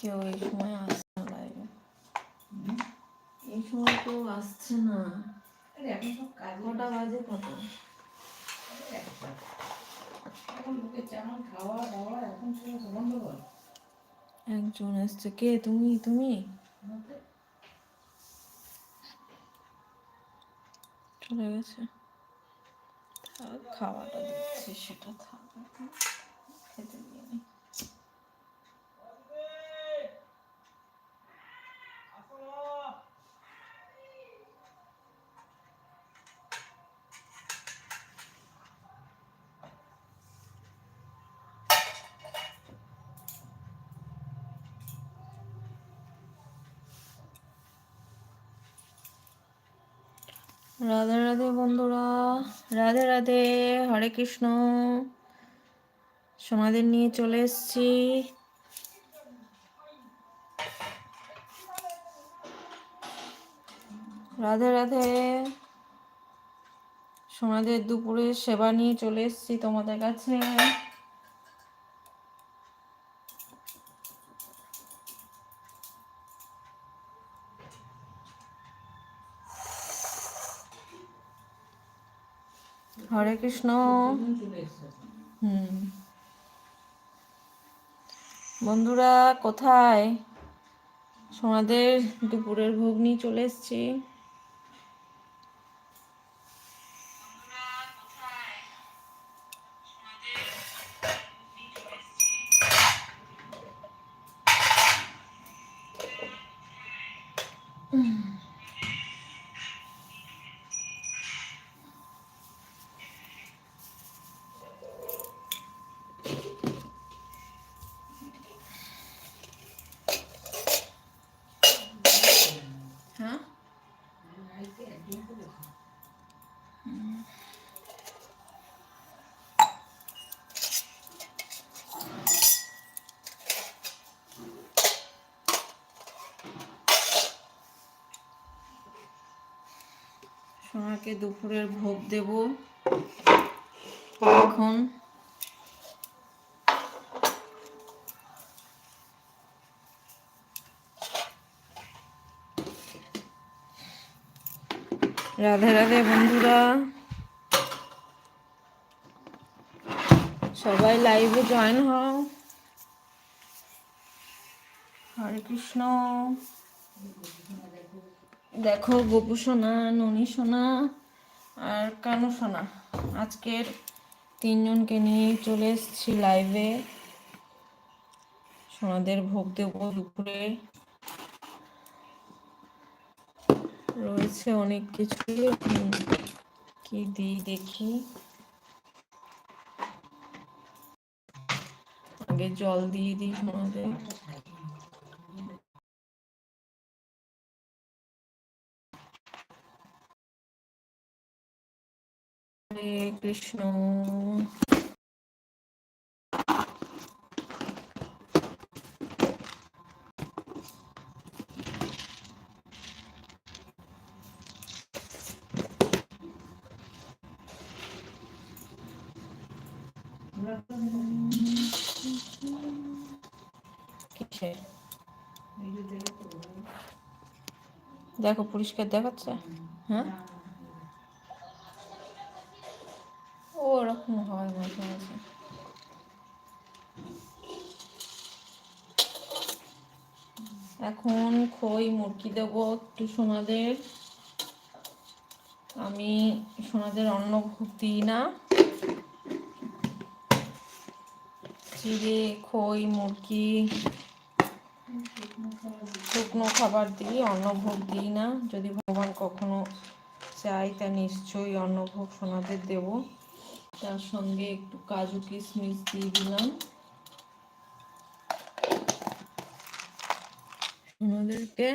কেউ এই সময় আসছে না লাইভে এই সময় কেউ আসছে না। কটা বাজে কত খাওয়া একজন এসছে। কে? তুমি? তুমি? চলে গেছে। খাওয়াটা দিচ্ছি সেটা এখন। খেতে দিয়ে নি রাধে রাধে বন্ধুরা, রাধে রাধে, হরে কৃষ্ণ। সোনাদের নিয়ে চলে এসেছি। রাধে রাধে, সোনাদের দুপুরে সেবা নিয়ে চলে এসেছি তোমাদের কাছে। হরে কৃষ্ণ। হুম। বন্ধুরা কোথায়? সোনাদের দুপুরের ভোগ নিয়ে চলে এসেছি। হ্যাঁ আজকে একদিন করে সোনাকে দুপুরের ভোগ দেব। এখন রাধে রাধে বন্ধুরা। সবাই লাইভে জয়েন হও। হরে কৃষ্ণ। দেখো গোপু সোনা, ননী সোনা আর কানু সোনা। আজকের তিনজনকে নিয়ে চলে এসেছি লাইভে সোনাদের ভোগ দেব দুপুরে। রয়েছে অনেক কিছু। কি দিই দেখি। আগে জল দিয়ে দিই সোনাদের। হরে কৃষ্ণ কিসের ভিডিও দেখে তো দেখো পরিষ্কার দেখাচ্ছে হ্যাঁ হয় মাঝে মাঝে এখন খই, মুরগি দেবো একটু সোনাদের। আমি সোনাদের অন্ন দিই না। চিড়ে খই, মুরগি, শুকনো খাবার দিই অন্নভোগ দিই না। যদি ভগবান কখনো চাই তা নিশ্চয়ই অন্নভোগ সোনাদের দেব। তার সঙ্গে একটু কাজু কিশমিশ দিয়ে দিলাম। সোনাদেরকে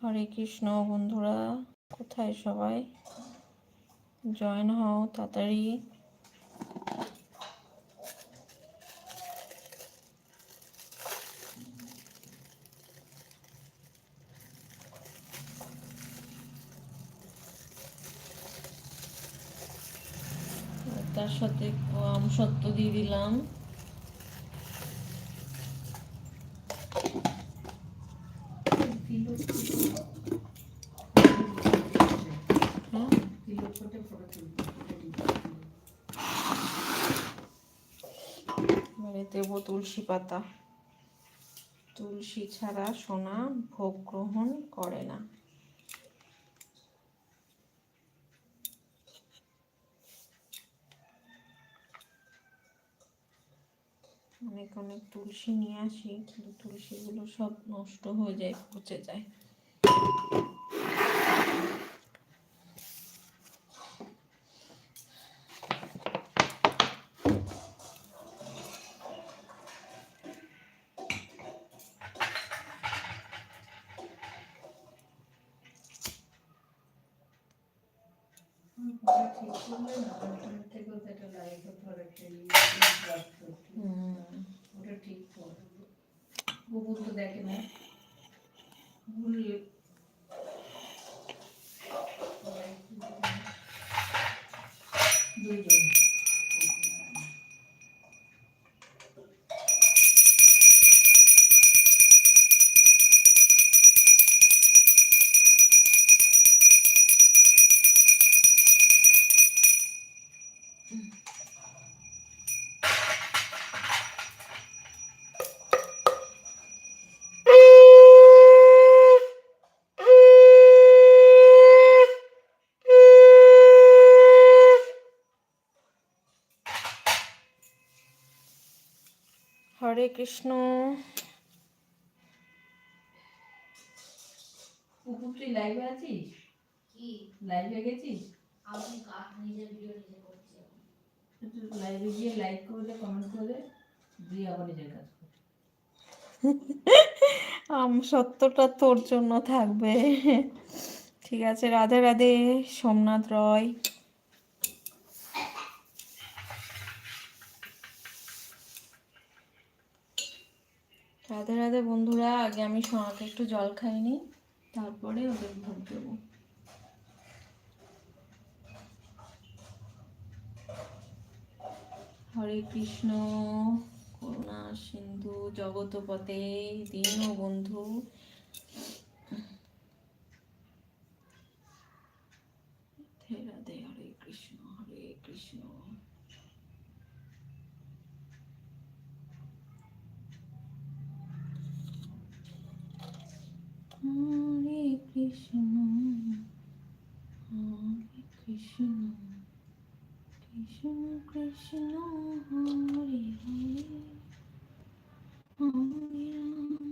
হরে কৃষ্ণ, বন্ধুরা, কোথায় সবাই? জয়েন হও তাড়াতাড়ি তার সাথে আমসত্ব দিয়ে দিলাম। দেবো তুলসী পাতা। তুলসী ছাড়া সোনা ভোগ গ্রহণ করে না। অনেক অনেক তুলসী নিয়ে আসি কিন্তু তুলসীগুলো সব নষ্ট হয়ে যায় পচে যায়। খেলি হরে কৃষ্ণ। কুকুর তুই লাইভে আছিস? কি? লাইভে গেছিস? আমি কাজ নিজের ভিডিও নিজে করছি। একটু লাইভে গিয়ে লাইক করে কমেন্ট করে দিয়ে আবার নিজের কাজ কর আম সত্যটা তোর জন্য থাকবে। ঠিক আছে রাধে রাধে সোমনাথ রয়। রাধে রাধে বন্ধুরা, আগে আমি সোনাকে একটু জল খাইনি, তারপরে ওদের ভোগ দেবো। হরে কৃষ্ণ, করুণা সিন্ধু জগতপতে দীন বন্ধু রাধে রাধে হরে কৃষ্ণ হরে কৃষ্ণ হরে কৃষ্ণ হরে কৃষ্ণ কৃষ্ণ কৃষ্ণ হরে হরে হরে রাম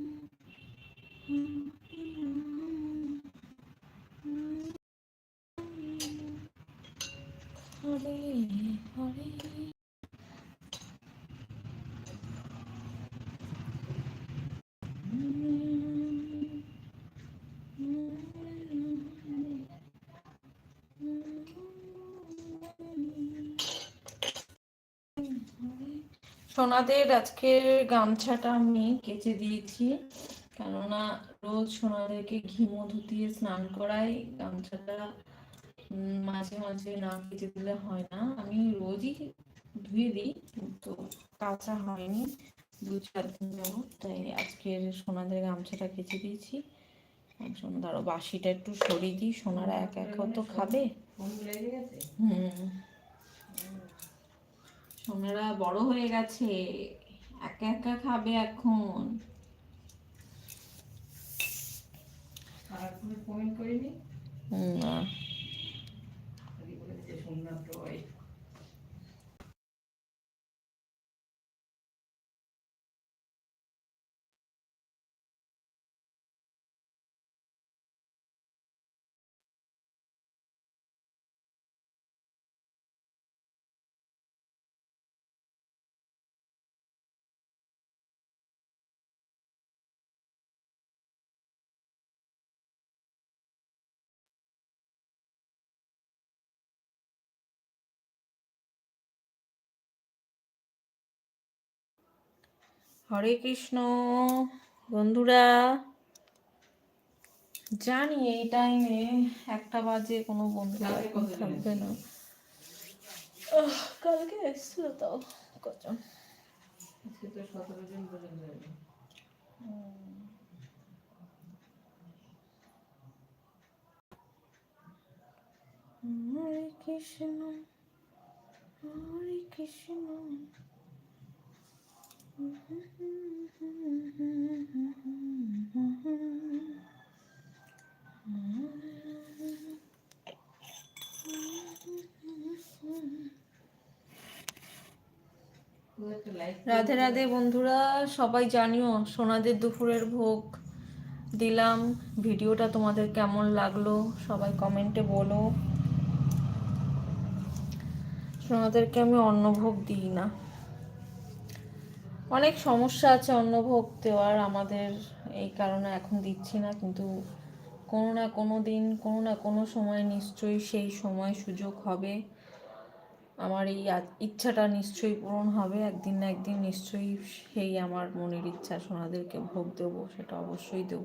হরে রাম হরে হরে সোনাদের আজকের গামছাটা আমি কেচে দিয়েছি। কেননা রোজ সোনাদেরকে ঘি মধু দিয়ে স্নান করাই গামছাটা মাঝে মাঝে না কেচে দিলে হয় না। আমি রোজই ধুয়ে দিই কিন্তু কাঁচা হয়নি। দু চার দিন যাব তাই আজকের সোনাদের গামছাটা কেচে দিয়েছি। আর সোনা ধরো বাসিটা একটু সরিয়ে দিই সোনারা এক একা তো খাবে? হুম। সোনারা বড় হয়ে গেছে একা একা খাবে এখন। আর কোনো কমেন্ট করিনি? না। হরে কৃষ্ণ। বন্ধুরা জানি এই টাইমে একটা বাজে কোনো বন্ধু থাকবে না। কালকে এসেছিল তাও কজন? তো সতেরো জন পর্যন্ত যাবে। হরে কৃষ্ণ হরে কৃষ্ণ। রাধে রাধে বন্ধুরা, সবাই জানিও সোনাদের দুপুরের ভোগ দিলাম। ভিডিওটা তোমাদের কেমন লাগল সবাই কমেন্টে বলো। সোনাদেরকে আমি অন্ন ভোগ দিই না। অনেক সমস্যা আছে অন্নভোগ দেওয়ার আমাদের এই কারণে এখন দিচ্ছি না, কিন্তু কোনো না কোনো দিন, কোনো না কোনো সময় নিশ্চয়ই সেই সময় সুযোগ হবে। আমার এই ইচ্ছাটা নিশ্চয়ই পূরণ হবে, একদিন না একদিন নিশ্চয়ই সেই আমার মনের ইচ্ছা সোনাদেরকে ভোগ দেব, সেটা অবশ্যই দেব।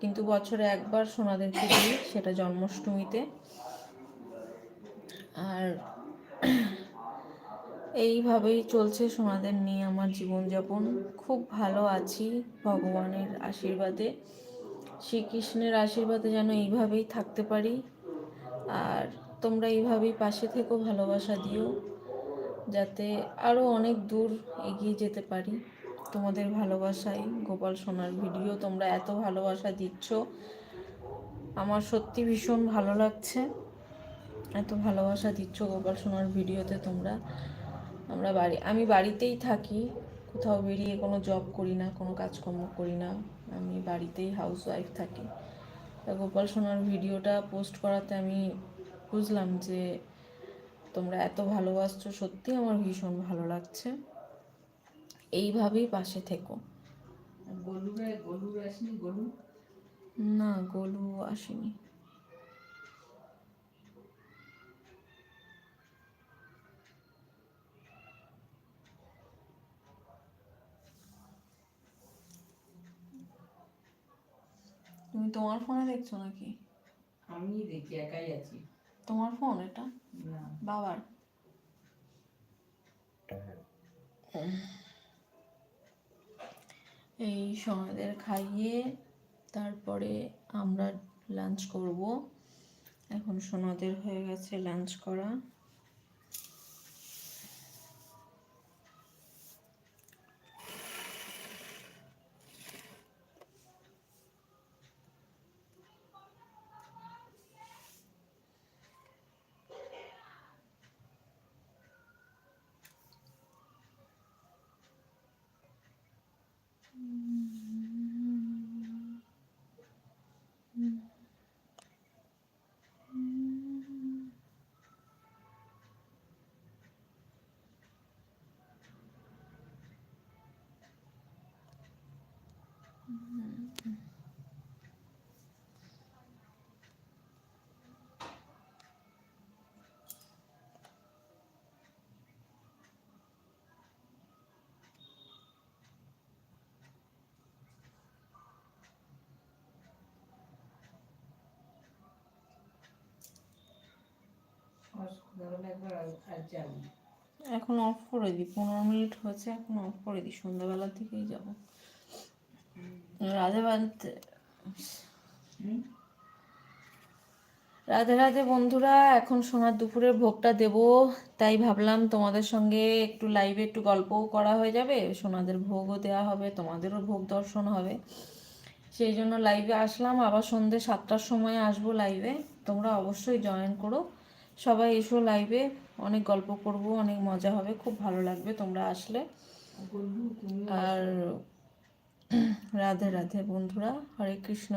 কিন্তু বছরে একবার সোনাদেরকে দিই, সেটা জন্মাষ্টমীতে। আর এইভাবেই চলছে সোনাদের নিয়ে আমার জীবনযাপন। খুব ভালো আছি ভগবানের আশীর্বাদে, শ্রীকৃষ্ণের আশীর্বাদে যেন এইভাবেই থাকতে পারি। আর তোমরা এইভাবেই পাশে থেকো, ভালোবাসা দিও, যাতে আরও অনেক দূর এগিয়ে যেতে পারি। তোমাদের ভালোবাসায় গোপাল সোনার ভিডিও, তোমরা এত ভালোবাসা দিচ্ছ, আমার সত্যি ভীষণ ভালো লাগছে। এত ভালোবাসা দিচ্ছ গোপাল সোনার ভিডিওতে তোমরা। আমরা বাড়ি আমি বাড়িতেই থাকি কোথাও বেরিয়ে কোনো জব করি না কোনো কাজকর্ম করি না আমি বাড়িতেই হাউস ওয়াইফ থাকি। তা গোপাল সোনার ভিডিওটা পোস্ট করাতে আমি বুঝলাম যে তোমরা এত ভালোবাসছো সত্যি আমার ভীষণ ভালো লাগছে। এইভাবেই পাশে থেকো। না গোলু আসেনি। তুমি তোমার ফোনে দেখছ নাকি? আমি দেখি একাই আছি। তোমার ফোন এটা? না। বাবার? এই সময়দের খাইয়ে তারপরে আমরা লাঞ্চ করব। এখন সোনাদের হয়ে গেছে লাঞ্চ করা। এখন অফ করে দিই পনেরো মিনিট হয়েছে এখন অফ করে দিই সন্ধ্যাবেলার দিকেই যাব। রাধে রাধে রাধে রাধে বন্ধুরা এখন সোনার দুপুরের ভোগটা দেব। তাই ভাবলাম তোমাদের সঙ্গে একটু লাইভে একটু গল্পও করা হয়ে যাবে। সোনাদের ভোগও দেওয়া হবে তোমাদেরও ভোগ দর্শন হবে। সেই জন্য লাইভে আসলাম। আবার সন্ধ্যে সাতটার সময় আসব লাইভে তোমরা অবশ্যই জয়েন করো। সবাই এসো লাইভে অনেক গল্প করব অনেক মজা হবে। খুব ভালো লাগবে তোমরা আসলে। আর রাধে রাধে বন্ধুরা হরে কৃষ্ণ।